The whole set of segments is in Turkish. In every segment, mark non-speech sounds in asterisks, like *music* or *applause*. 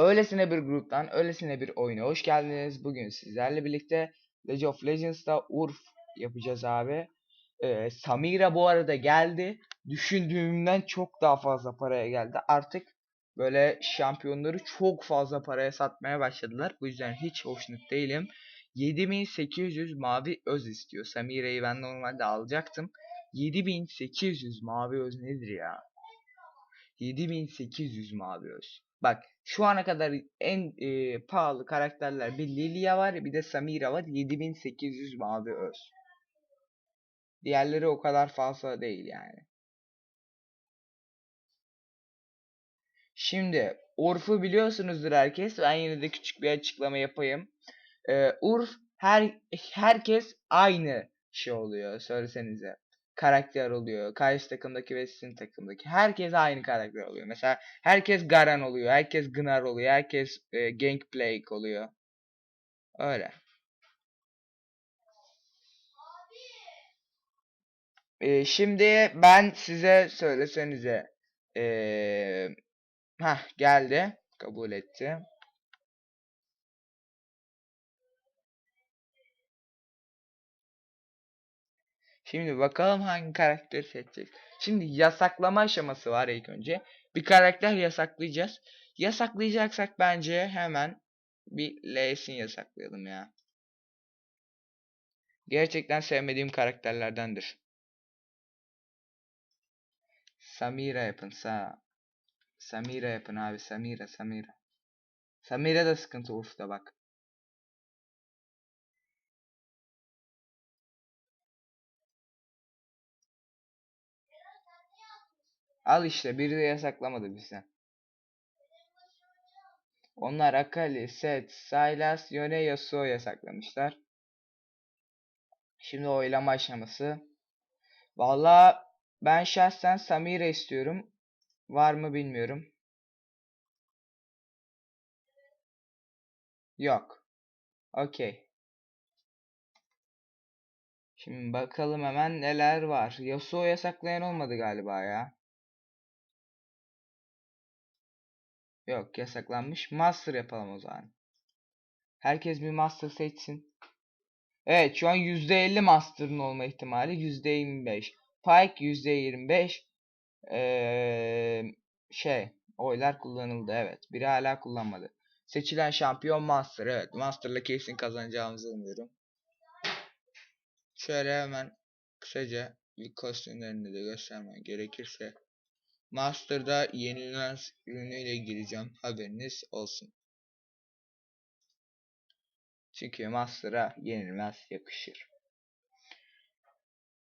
Öylesine bir gruptan, öylesine bir oyuna hoş geldiniz. Bugün sizlerle birlikte League of Legends'ta Urf yapacağız abi. Ee, Samira bu arada geldi. Düşündüğümden çok daha fazla paraya geldi. Artık böyle şampiyonları çok fazla paraya satmaya başladılar. Bu yüzden hiç hoşnut değilim. 7800 mavi öz istiyor. Samira'yı ben normalde alacaktım. 7800 mavi öz nedir ya? 7800 mavi öz. Bak şu ana kadar en e, pahalı karakterler bir Lilia var bir de Samira var. 7800 mavi öz. Diğerleri o kadar fazla değil yani. Şimdi Urf'u biliyorsunuzdur herkes. Ben yine de küçük bir açıklama yapayım. Ee, Urf her herkes aynı şey oluyor söylesenize. Karakter oluyor. Karşı takımdaki ve sizin takımdaki. Herkes aynı karakter oluyor. Mesela herkes Garen oluyor. Herkes Gnar oluyor. Herkes e, Gangplank oluyor. Öyle. Ee, şimdi ben size söylesenize. Ee, heh, geldi. Kabul etti. Şimdi bakalım hangi karakteri seçecek. Şimdi yasaklama aşaması var ilk önce. Bir karakter yasaklayacağız. Yasaklayacaksak bence hemen bir L'sini yasaklayalım ya. Gerçekten sevmediğim karakterlerdendir. Samira yapın sa. Samira yapın abi Samira Samira. Samira da sıkıntı Urf'ta bak. Al işte biri de yasaklamadı bizden. Onlar Akali, Set, Sylas, Yone, Yasuo yasaklamışlar. Şimdi oylama aşaması. Valla ben şahsen Samira istiyorum. Var mı bilmiyorum. Yok. Okey. Şimdi bakalım hemen neler var. Yasuo yasaklayan olmadı galiba ya. Yok yasaklanmış. Master yapalım o zaman. Herkes bir master seçsin. Evet şu an %50 master'ın olma ihtimali %25. Pike %25. Ee, şey oylar kullanıldı evet. Biri hala kullanmadı. Seçilen şampiyon master evet. Master'la kesin kazanacağımızı umuyorum. Şöyle hemen kısaca bir kostümlerini de göstermem gerekirse. Master'da yenilen ürünüyle gireceğim. Haberiniz olsun. Çünkü Master'a yenilmez yakışır.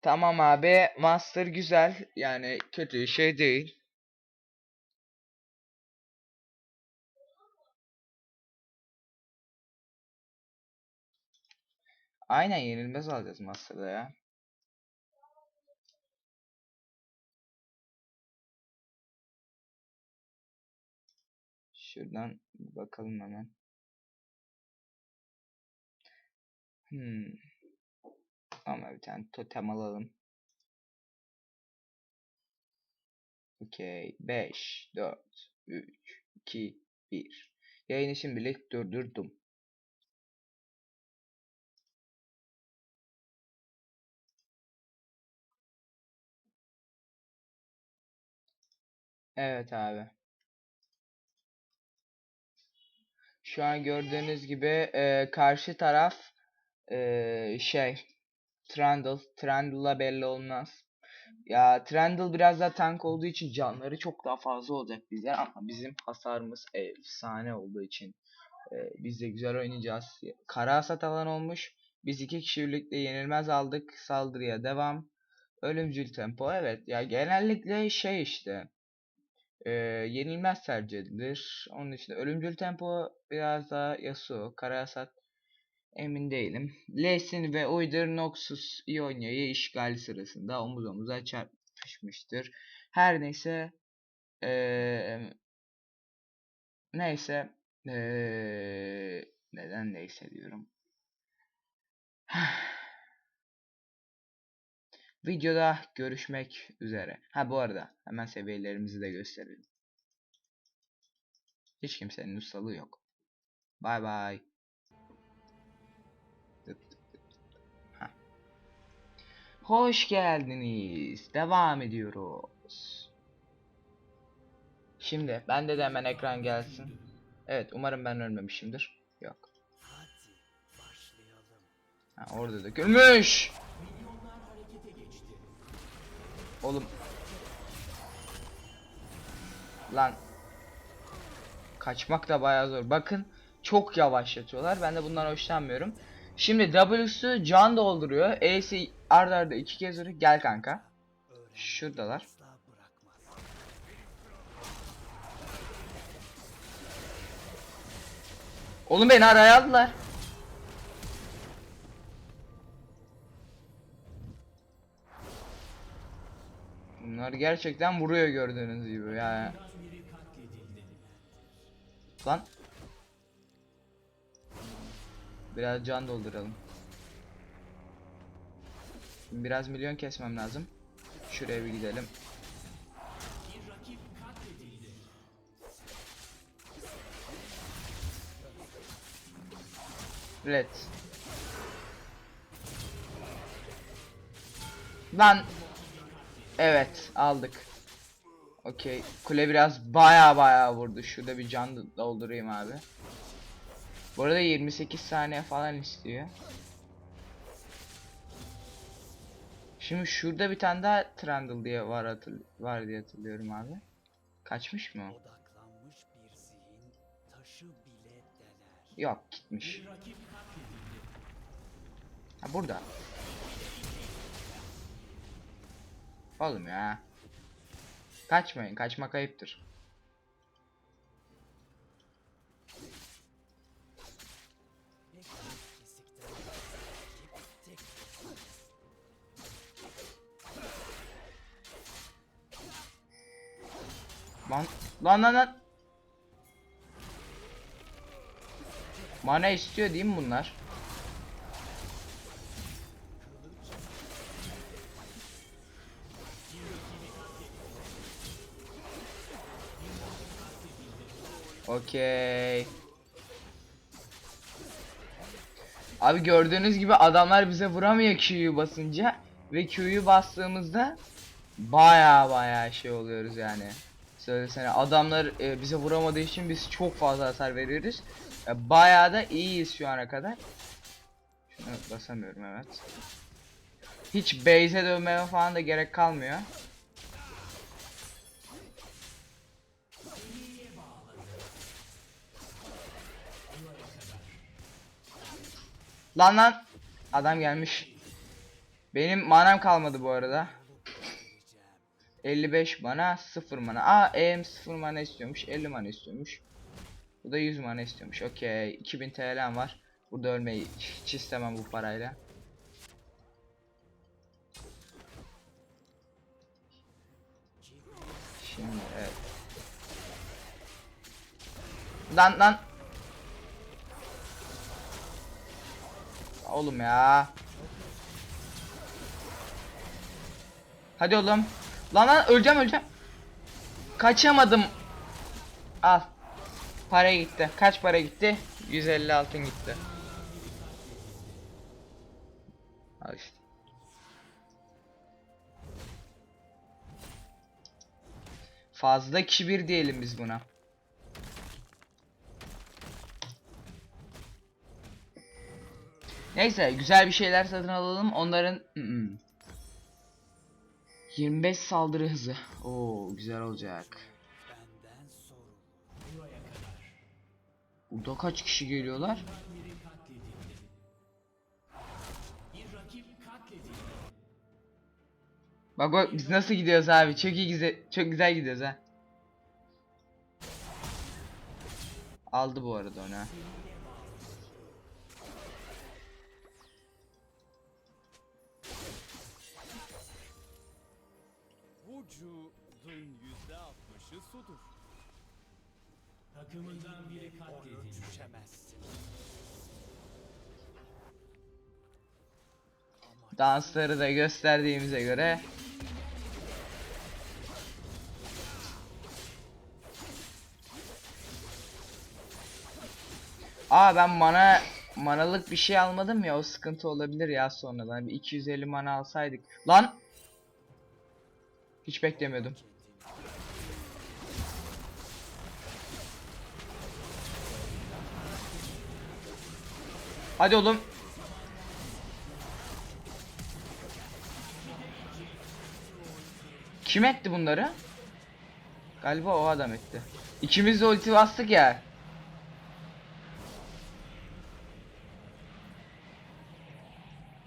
Tamam abi. Master güzel. Yani kötü şey değil. Aynen yenilmez alacağız Master'da ya. Şuradan bakalım hemen. Hmm. Ama bir tane totem alalım. Okey. 5, 4, 3, 2, 1. Yayını şimdilik durdurdum. Evet abi. Şu an gördüğünüz gibi e, karşı taraf e, şey Trundle. Trundle'la belli olmaz. Ya Trundle biraz daha tank olduğu için canları çok daha fazla olacak bize ama bizim hasarımız efsane olduğu için e, biz de güzel oynayacağız. Kara hasat alan olmuş. Biz iki kişi birlikte yenilmez aldık. Saldırıya devam. Ölümcül tempo evet ya genellikle şey işte e, yenilmez tercih edilir. Onun için ölümcül tempo biraz daha Yasuo, Kara hasat emin değilim. Lesin ve Uydur Noxus Ionia'yı işgal sırasında omuz omuza çarpışmıştır. Her neyse ee, neyse ee, neden neyse diyorum. *sighs* Videoda görüşmek üzere. Ha bu arada hemen seviyelerimizi de gösterelim. Hiç kimsenin ustalığı yok. Bay bay. Hoş geldiniz. Devam ediyoruz. Şimdi bende de hemen ekran gelsin. Evet umarım ben ölmemişimdir. Yok. Ha, orada dökülmüş. Oğlum. Lan. Kaçmak da bayağı zor. Bakın çok yavaşlatıyorlar. Ben de bundan hoşlanmıyorum. Şimdi W'su can dolduruyor. E'si arda arda iki kez vuruyor. Gel kanka. Şuradalar. Oğlum beni araya aldılar. Bunlar gerçekten vuruyor gördüğünüz gibi ya. Lan. Biraz can dolduralım. Biraz milyon kesmem lazım. Şuraya bir gidelim. Red. Lan. Evet aldık. Okey. Kule biraz baya baya vurdu. Şurada bir can doldurayım abi. Bu arada 28 saniye falan istiyor. Şimdi şurada bir tane daha Trundle diye var, hatırl var diye hatırlıyorum abi. Kaçmış mı o? Yok gitmiş. Ha burada. Oğlum ya. Kaçmayın. Kaçmak ayıptır. Lan lan lan lan. Mana istiyor değil mi bunlar? Okey. Abi gördüğünüz gibi adamlar bize vuramıyor Q'yu basınca ve Q'yu bastığımızda baya baya şey oluyoruz yani. Söylesene adamlar e, bize vuramadığı için biz çok fazla hasar veriyoruz. E, bayağı da iyiyiz şu ana kadar. Şunu basamıyorum evet. Hiç base'e dönmeme falan da gerek kalmıyor. Lan lan. Adam gelmiş. Benim manam kalmadı bu arada. 55 mana 0 mana. Aa EM 0 mana istiyormuş. 50 mana istiyormuş. Bu da 100 mana istiyormuş. Okey. 2000 TL'm var. Burada ölmeyi hiç istemem bu parayla. Şimdi evet. Lan lan. Oğlum ya. Hadi oğlum. Lan lan öleceğim öleceğim. Kaçamadım. Al. Para gitti. Kaç para gitti? 150 altın gitti. Al işte. Fazla kibir diyelim biz buna. Neyse güzel bir şeyler satın alalım. Onların Mm-mm. 25 saldırı hızı. Oo güzel olacak. Burada kaç kişi geliyorlar? Bak bak biz nasıl gidiyoruz abi? Çok iyi güzel, çok güzel gidiyoruz ha. Aldı bu arada onu. Takımından biri katledildi. Düşemezsin. Dansları da gösterdiğimize göre Aa ben mana manalık bir şey almadım ya o sıkıntı olabilir ya sonradan. Bir 250 mana alsaydık. Lan! Hiç beklemiyordum. Hadi oğlum. Kim etti bunları? Galiba o adam etti. İkimiz de ulti bastık ya.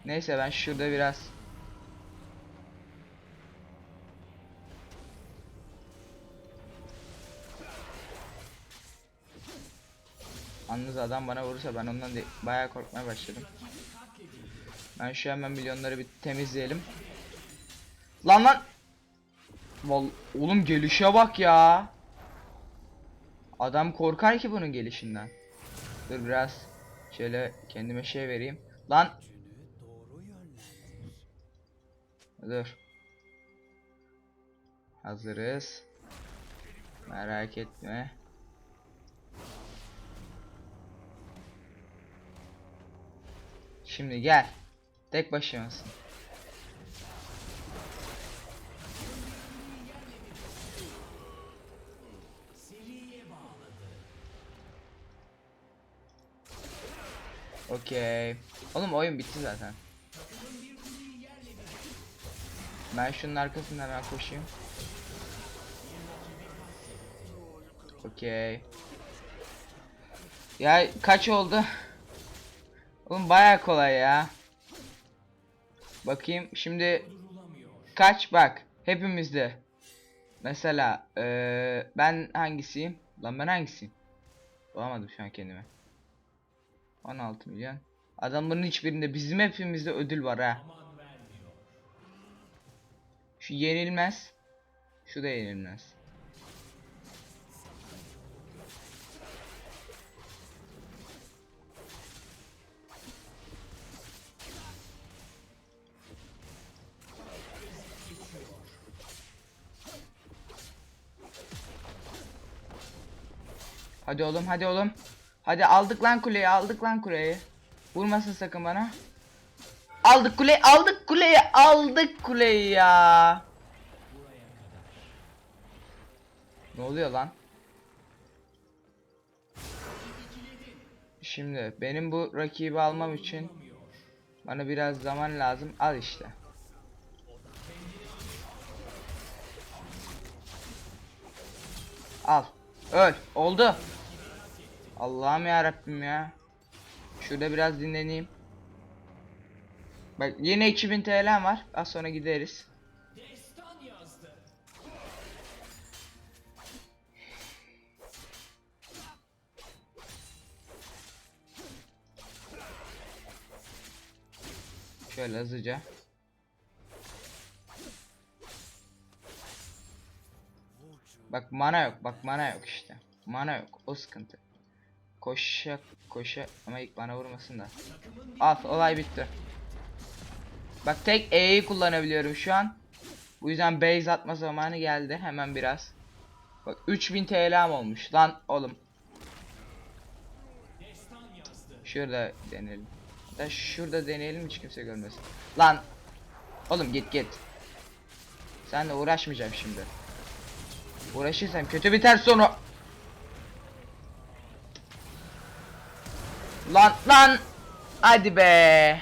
Neyse ben şurada biraz Yalnız adam bana vurursa ben ondan de bayağı korkmaya başladım. Ben şu hemen milyonları bir temizleyelim. Lan lan! Val oğlum gelişe bak ya. Adam korkar ki bunun gelişinden. Dur biraz şöyle kendime şey vereyim. Lan dur. Hazırız. Merak etme. Şimdi gel. Tek başımasın. Okey. Oğlum oyun bitti zaten. Ben şunun arkasından hemen koşayım. Okey. Ya kaç oldu? Oğlum baya kolay ya. Bakayım şimdi kaç bak hepimizde. Mesela eee, ben hangisiyim? Lan ben hangisiyim? Bulamadım şu an kendime. 16 milyon. Adamların hiçbirinde bizim hepimizde ödül var ha. Şu yenilmez. Şu da yenilmez. Hadi oğlum hadi oğlum. Hadi aldık lan kuleyi aldık lan kuleyi. Vurmasın sakın bana. Aldık kuleyi aldık kuleyi aldık kuleyi ya. Ne oluyor lan? Şimdi benim bu rakibi almam için bana biraz zaman lazım. Al işte. Al. Öl. Oldu. Allah'ım ya Rabbim ya. Şurada biraz dinleneyim. Bak yine 2000 TL var. Az sonra gideriz. Şöyle hızlıca. Bak mana yok. Bak mana yok işte. Mana yok. O sıkıntı. Koşa koşa ama ilk bana vurmasın da. Al olay bitti. Bak tek E'yi kullanabiliyorum şu an. Bu yüzden base atma zamanı geldi. Hemen biraz. Bak 3000 TL'm olmuş. Lan oğlum. Şurada deneyelim. Da şurada deneyelim hiç kimse görmesin. Lan. Oğlum git git. Senle uğraşmayacağım şimdi. Uğraşırsam kötü biter sonu. Lan lan. Hadi be.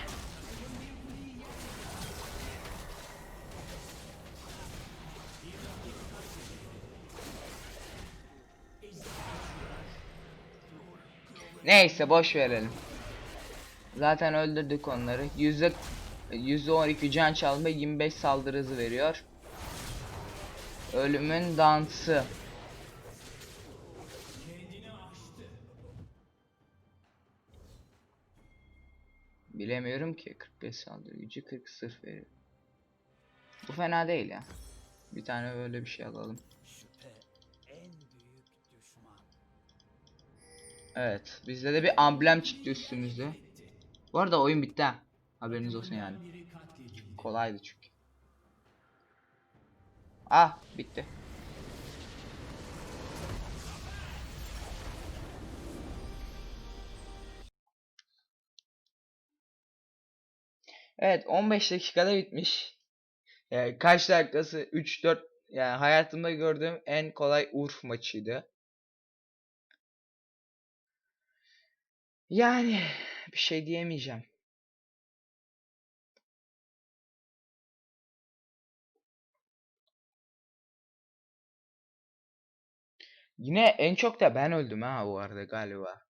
Neyse boş verelim. Zaten öldürdük onları. Yüzde 12 can çalma 25 saldırı hızı veriyor. Ölümün dansı. Bilemiyorum ki 45 saldırı gücü 40 sırf veriyor. Bu fena değil ya. Bir tane böyle bir şey alalım. Evet. Bizde de bir amblem çıktı üstümüzde. Bu arada oyun bitti ha. Haberiniz olsun yani. Kolaydı çünkü. Ah bitti. Evet 15 dakikada bitmiş. Yani kaç dakikası? 3-4 yani hayatımda gördüğüm en kolay Urf maçıydı. Yani bir şey diyemeyeceğim. Yine en çok da ben öldüm ha bu arada galiba.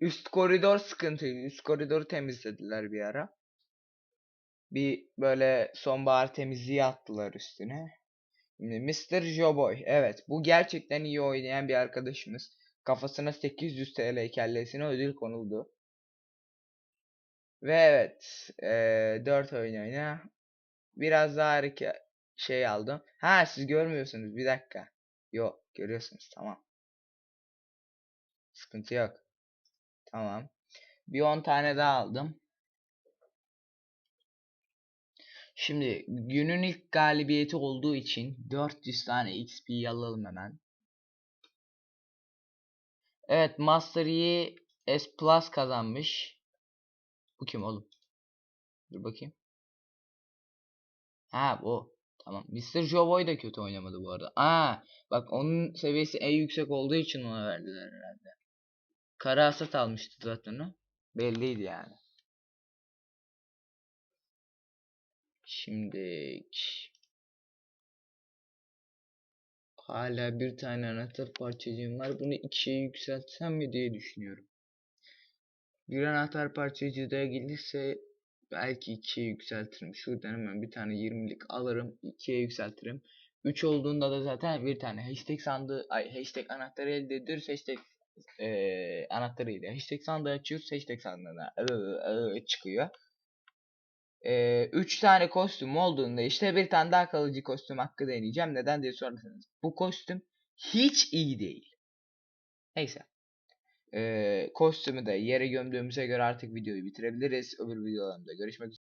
Üst koridor sıkıntıydı. Üst koridoru temizlediler bir ara. Bir böyle sonbahar temizliği attılar üstüne. Şimdi Mr. Joboy. Evet bu gerçekten iyi oynayan bir arkadaşımız. Kafasına 800 TL kellesine ödül konuldu. Ve evet eee 4 oyun oyna. Biraz daha harika şey aldım. Ha siz görmüyorsunuz bir dakika. Yok görüyorsunuz tamam. Sıkıntı yok. Tamam. Bir 10 tane daha aldım. Şimdi günün ilk galibiyeti olduğu için 400 tane XP alalım hemen. Evet Master S Plus kazanmış. Bu kim oğlum? Dur bakayım. Ha bu. Tamam. Mr. Joboy da kötü oynamadı bu arada. Aa, bak onun seviyesi en yüksek olduğu için ona verdiler herhalde. Kara almıştı zaten o. Belliydi yani. Şimdi hala bir tane anahtar parçacığım var. Bunu ikiye yükseltsem mi diye düşünüyorum. Bir anahtar parçacığı da gelirse belki ikiye yükseltirim. Şuradan hemen bir tane 20'lik alırım. ikiye yükseltirim. 3 olduğunda da zaten bir tane hashtag sandığı, ay hashtag anahtarı elde ediyoruz. Hashtag eee anahtarıyla. Hashtag sandığı açıyoruz. Hashtag sandığına ıı, ıı çıkıyor. 3 tane kostüm olduğunda işte bir tane daha kalıcı kostüm hakkı deneyeceğim. Neden diye sorarsanız. Bu kostüm hiç iyi değil. Neyse. Ee, kostümü de yere gömdüğümüze göre artık videoyu bitirebiliriz. Öbür videolarımda görüşmek üzere.